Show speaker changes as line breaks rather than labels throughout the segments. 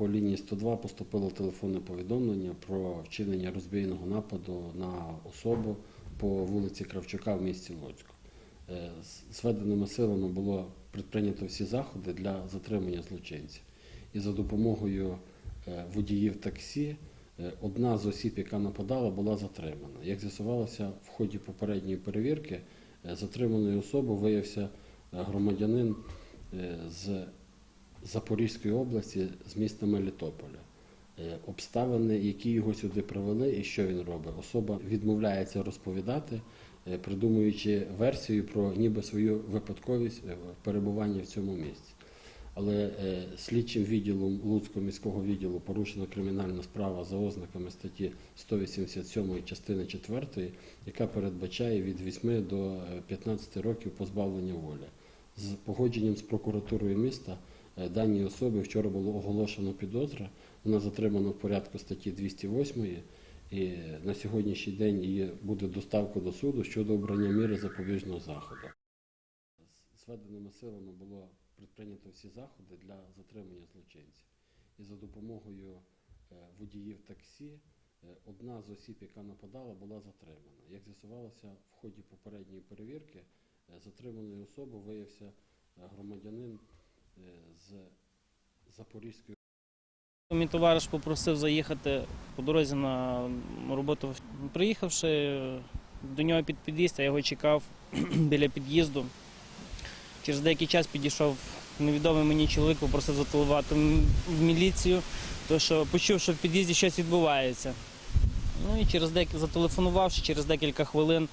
по лінії 102 поступило телефонне повідомлення про вчинення розбійного нападу на особу по вулиці Кравчука в місті Луцьку. Е, Зведеними силами було предприйнято всі заходи для затримання злочинців. І за допомогою е, водіїв таксі е, одна з осіб, яка нападала, була затримана. Як з'ясувалося, в ході попередньої перевірки затриманою особою виявився громадянин з Запорізької області, з міста Мелітополя. Е, Обставини, які його сюди привели, і що він робить. Особа відмовляється розповідати, е, придумуючи версію про ніби свою випадковість е, перебування в цьому місці. Але слідчим відділом Луцького міського відділу порушена кримінальна справа за ознаками статті 187 частини 4, яка передбачає від 8 до е, 15 років позбавлення волі. З погодженням з прокуратурою міста даній особі вчора було оголошено підозра. Вона затримана в порядку статті 208 і на сьогоднішній день її буде доставка до суду щодо обрання міри запобіжного заходу. Зведеними силами було предприйнято всі заходи для затримання злочинців. І за допомогою е, водіїв таксі е, одна з осіб, яка нападала, була затримана. Як з'ясувалося, в ході попередньої перевірки е, затриманою особою виявився е, громадянин е, з Запорізької
Мій товариш попросив заїхати по дорозі на роботу. Приїхавши до нього під під'їзд, я його чекав біля під'їзду. Через деякий час підійшов невідомий мені чоловік, попросив зателефонувати м- в міліцію, тому що почув, що в під'їзді щось відбувається. Ну і через дек... зателефонувавши, через декілька хвилин,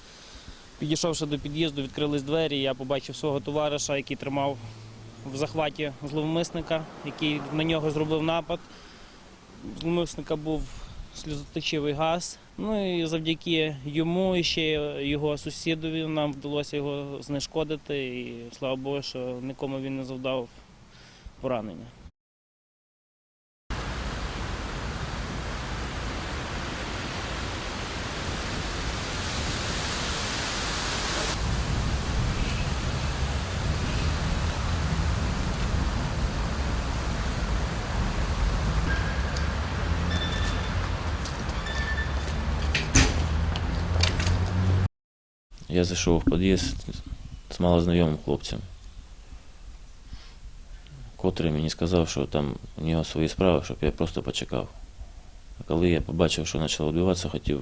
підійшовши до під'їзду, відкрились двері, я побачив свого товариша, який тримав в захваті зловмисника, який на нього зробив напад. Зловмисника був сльозоточивий газ. Ну і завдяки йому і ще його сусідові нам вдалося його знешкодити. І слава Богу, що нікому він не завдав поранення.
Я зайшов в під'їзд з малознайомим хлопцем, котрий мені сказав, що там у нього свої справи, щоб я просто почекав. А коли я побачив, що почало відбуватися, хотів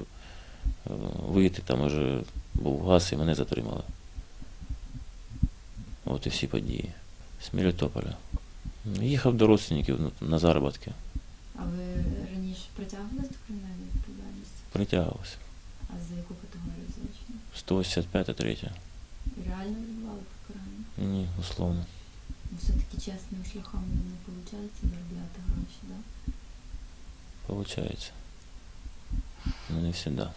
е, вийти, там вже був газ і мене затримали. От і всі події. З Мелітополя. Їхав до родственників на заробітки.
А ви раніше притягувалися до кримінальної відповідальності?
Притягувався.
А за яку?
185 третя.
І реально відбували покарання?
Ні, условно.
Ну, Все-таки чесним шляхом не виходить заробляти гроші, так? Да?
Получается. Но не всегда.